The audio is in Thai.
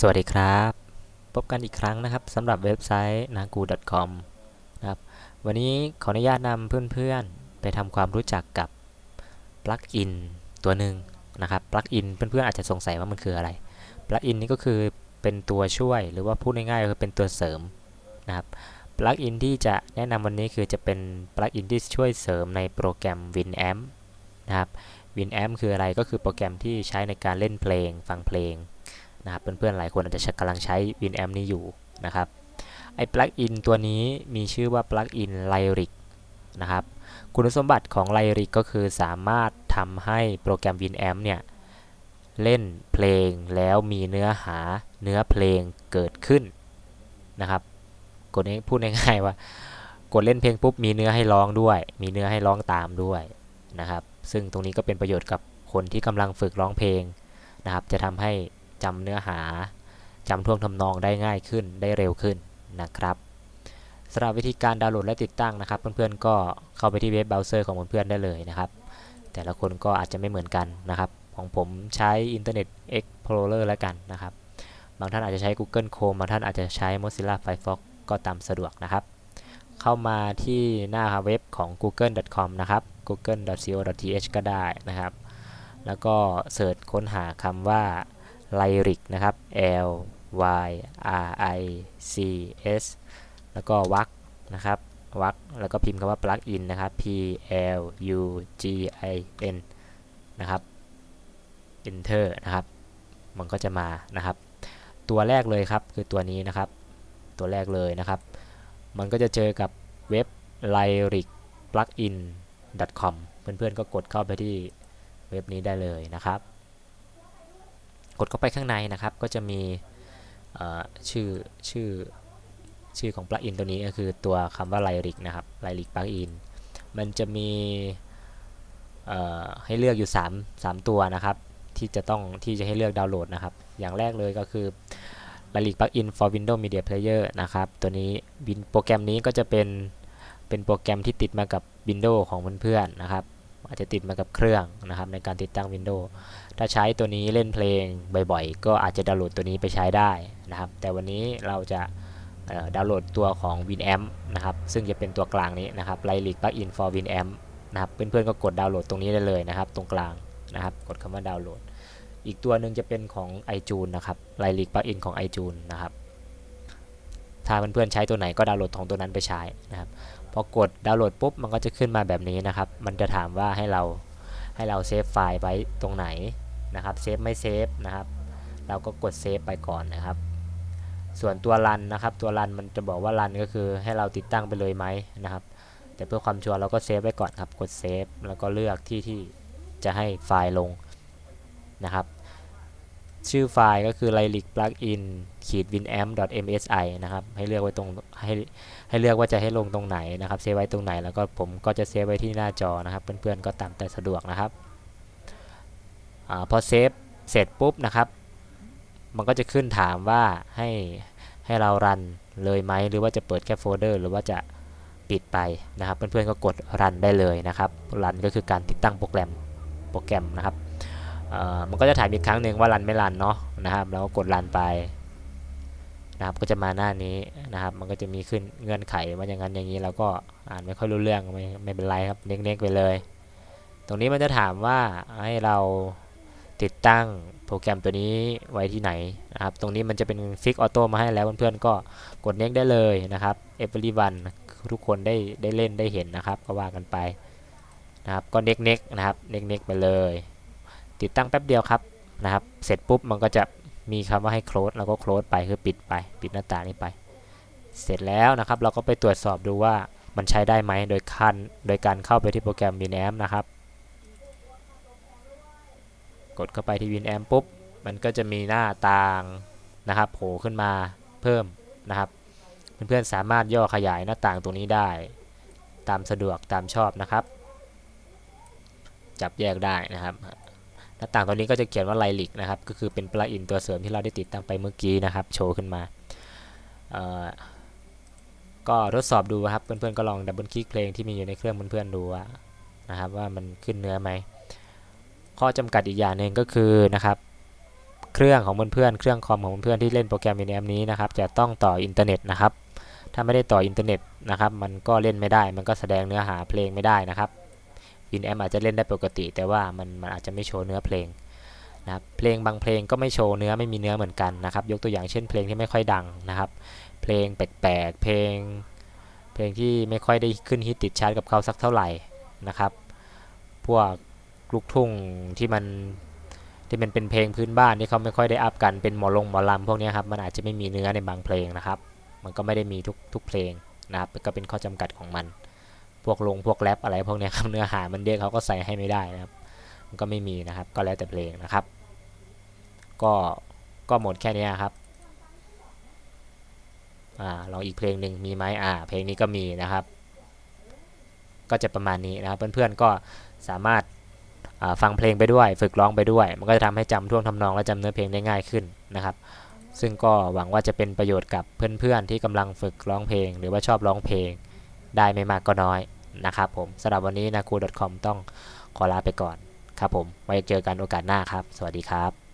สวัสดีครับ พบกันอีกครั้งนะครับสำหรับเว็บไซต์ nagu.com นะครับวันนี้ขออนุญาตนำเพื่อนๆ ไปทำความรู้จักกับปลั๊กอินตัวหนึ่งนะครับปลั๊กอินเพื่อนๆอาจจะสงสัยว่ามันคืออะไรปลั๊กอินนี่ก็คือเป็นตัวช่วยหรือว่าพูดง่ายๆคือเป็นตัวเสริมนะครับปลั๊กอินที่จะแนะนำวันนี้คือจะเป็นปลั๊กอินที่ช่วยเสริมในโปรแกรม Winamp นะครับ Winamp คืออะไรก็คือโปรแกรมที่ใช้ในการเล่นเพลงฟังเพลง นะครับเพื่อนๆหลายคนอาจจะกำลังใช้ Winamp นี้อยู่นะครับไอ้ปลั๊กอินตัวนี้มีชื่อว่าปลั๊กอิน Lyric นะครับคุณสมบัติของ Lyric ก็คือสามารถทำให้โปรแกรม Winamp เนี่ยเล่นเพลงแล้วมีเนื้อหาเนื้อเพลงเกิดขึ้นนะครับกดพูดง่ายๆว่ากดเล่นเพลงปุ๊บมีเนื้อให้ร้องด้วย มีเนื้อให้ร้องตามด้วยนะครับ ซึ่งตรงนี้ก็เป็นประโยชน์กับคนที่กำลังฝึกร้องเพลงนะครับ จะทำให้ จำเนื้อหาจำท่วงทำนองได้ง่ายขึ้นได้เร็วขึ้นนะครับสำหรับวิธีการดาวน์โหลดและติดตั้งนะครับ เพื่อนๆก็เข้าไปที่เว็บเบราว์เซอร์ของเพื่อนๆได้เลยนะครับ แต่ละคนก็อาจจะไม่เหมือนกันนะครับ ของผมใช้ Internet Explorer แล้วกันนะครับ บางท่านอาจจะใช้ Google Chrome บางท่านอาจจะใช้ Mozilla Firefox ก็ตามสะดวกนะครับ เข้ามาที่หน้าเว็บของ google.com นะครับ google.co.th ก็ได้นะครับ แล้วก็เสิร์ชค้นหาคำว่า lyric นะครับ l y r i c s แล้วก็วักนะครับวักแล้วก็พิมพ์คำว่า plug in นะครับ p l u g i n นะครับ enter นะครับ มันก็จะมานะครับ ตัวแรกเลยครับคือตัวนี้นะครับ ตัวแรกเลยนะครับ มันก็จะเจอกับเว็บ lyric plugin com เพื่อนๆก็กดเข้าไปที่เว็บนี้ได้เลยนะครับ กดเข้าไปข้างในนะครับ ก็จะมีชื่อชื่อชื่อของปลั๊กอินตัวนี้ก็คือตัวคำว่า Lyric นะครับ Lyric Plugin มันจะมีให้เลือกอยู่ 3 3 ตัวนะครับ ที่จะต้องที่จะให้เลือกดาวน์โหลดนะครับ อย่างแรกเลยก็คือ Lyric Plugin for Windows Media Player นะครับ ตัวนี้โปรแกรมนี้ก็จะเป็นเป็นโปรแกรมที่ติดมากับ Windows ของเพื่อนๆนะครับ อาจจะติดมากับเครื่องนะครับในการติดตั้ง Windows ถ้าใช้ตัวนี้เล่นเพลงบ่อยๆ ก็อาจจะดาวน์โหลดตัวนี้ไปใช้ได้นะครับ แต่วันนี้เราจะดาวน์โหลดตัวของ Winamp นะครับ ซึ่งจะเป็นตัวกลางนี้นะครับ Lyric Plugin for Winamp นะครับ เพื่อนๆก็กดดาวน์โหลดตรงนี้ได้เลยนะครับ ตรงกลางนะครับ กดคำว่าดาวน์โหลด อีกตัวหนึ่งจะเป็นของ iTunes นะครับ Lyric Plugin ของ iTunes นะครับ ถ้าเพื่อนๆใช้ตัวไหนก็ดาวน์โหลดของตัวนั้นไปใช้นะครับ พอกดดาวน์โหลดปุ๊บมันก็จะขึ้นมาแบบนี้นะครับ มันจะถามว่าให้เราให้เราเซฟไฟล์ไว้ตรงไหนนะครับเซฟไม่เซฟนะครับ เราก็กดเซฟไปก่อนนะครับ ส่วนตัวรันนะครับ ตัวรันมันจะบอกว่ารันก็คือให้เราติดตั้งไปเลยไหมนะครับ แต่เพื่อความชัวร์เราก็เซฟไว้ก่อนครับ กดเซฟแล้วก็เลือกที่ที่จะให้ไฟล์ลงนะครับ ชื่อไฟล์ก็คือ lyric plugin ขีด winamp msi นะครับ ให้เลือกไว้ตรงให้ให้เลือกว่าจะให้ลงตรงไหนนะครับเซฟไว้ตรงไหนแล้วก็ผมก็จะเซฟไว้ที่หน้าจอนะครับ เพื่อนๆก็ตามแต่สะดวกนะครับอพอเซฟเสร็จปุ๊บนะครับ มันก็จะขึ้นถามว่าให้ให้เรารันเลยไหมหรือว่าจะเปิดแค่โฟลเดอร์หรือว่าจะปิดไปนะครับ เพื่อนๆก็กดรันได้เลยนะครับรันก็คือการติดตั้งโปรแกรมโปรแกรมนะครับ มันก็จะถามอีกครั้งหนึ่งว่ารันไม่รันเนาะนะครับแล้วก็กดรันไปนะครับก็จะมาหน้านี้นะครับ มันก็จะมีขึ้นเงื่อนไขว่าอย่างนั้นอย่างนี้เราก็อ่านไม่ค่อยรู้เรื่องไม่ไม่เป็นไรครับเน็กๆไปเลย ตรงนี้มันจะถามว่าให้เราติดตั้งโปรแกรมตัวนี้ไว้ที่ไหนนะครับ ตรงนี้มันจะเป็นฟิกออโต้มาให้แล้วเพื่อนๆก็กดเน็กได้เลยนะครับ everyone ทุกคนได้ได้เล่นได้เห็นนะครับ ก็ว่ากันไปนะครับก็เน็กเน็กนะครับเน็กเน็กไปเลย ติดตั้งแป๊บเดียวครับนะครับ เสร็จปุ๊บมันก็จะมีคำว่าให้ close เราก็ close ไปคือปิดไป ปิดหน้าต่างนี้ไป เสร็จแล้วนะครับ เราก็ไปตรวจสอบดูว่ามันใช้ได้ไหมโดยคันโดยการเข้าไปที่โปรแกรม Winamp นะครับ กดเข้าไปที่ Winamp ปุ๊บ มันก็จะมีหน้าต่างนะครับโผล่ขึ้นมาเพิ่มนะครับ เพื่อนๆสามารถย่อขยายหน้าต่างตรงนี้ได้ ตามสะดวกตามชอบนะครับ จับแยกได้นะครับ หน้าต่างตัวนี้ก็จะเขียนว่าไลลิกนะครับ ก็คือเป็นปลั๊กอินตัวเสริมที่เราได้ติดตั้งไปเมื่อกี้นะครับ โชว์ขึ้นมา ก็ทดสอบดูครับ เพื่อนๆก็ลองดับเบิลคลิกเพลงที่มีอยู่ในเครื่องเพื่อนๆดูนะครับว่ามันขึ้นเนื้อไหม ข้อจำกัดอีกอย่างหนึ่งก็คือนะครับเครื่องของเพื่อนๆเครื่องคอมของเพื่อนๆที่เล่นโปรแกรม Winamp นี้นะครับจะต้องต่ออินเทอร์เน็ตนะครับถ้าไม่ได้ต่ออินเทอร์เน็ตนะครับมันก็เล่นไม่ได้ มันก็แสดงเนื้อหาเพลงไม่ได้นะครับ Winamp อาจจะเล่นได้ปกติ แต่ว่ามันมันอาจจะไม่โชว์เนื้อเพลงนะครับเพลงบางเพลงก็ไม่โชว์เนื้อไม่มีเนื้อเหมือนกันนะครับ ยกตัวอย่างเช่นเพลงที่ไม่ค่อยดังนะครับ เพลงแปลกๆเพลง เพลงที่ไม่ค่อยได้ขึ้นฮิตติดชาร์ตกับเขาสักเท่าไหร่นะครับ พวกลูกทุ่งที่มันที่มันเป็นเพลงพื้นบ้านที่เขาไม่ค่อยได้อัพกันเป็นหมอลงหมอลำพวกนี้ครับมันอาจจะไม่มีเนื้อในบางเพลงนะครับ มันก็ไม่ได้มีทุกทุกเพลงนะครับก็เป็นข้อจำกัดของมัน พวกลงพวกแรปอะไรพวกนี้ครับเนื้อหามันเยอะเขาก็ใส่ให้ไม่ได้นะครับ มันก็ไม่มีนะครับ ก็แล้วแต่เพลงนะครับ ก็ก็หมดแค่นี้ครับอ่าลองอีกเพลงหนึ่งมีไหมอ่า เพลงนี้ก็มีนะครับ ก็จะประมาณนี้นะครับ เพื่อนๆก็สามารถฟังเพลงไปด้วย ฝึกร้องไปด้วย มันก็จะทำให้จำท่วงทำนองและจำเนื้อเพลงได้ง่ายขึ้นนะครับ ซึ่งก็หวังว่าจะเป็นประโยชน์กับเพื่อนๆที่กำลังฝึกร้องเพลง หรือว่าชอบร้องเพลงได้ไม่มากก็น้อย นะครับผมสำหรับวันนี้นะครู .com ต้องขอลาไปก่อนครับผมไว้เจอกันโอกาสหน้าครับ สวัสดีครับ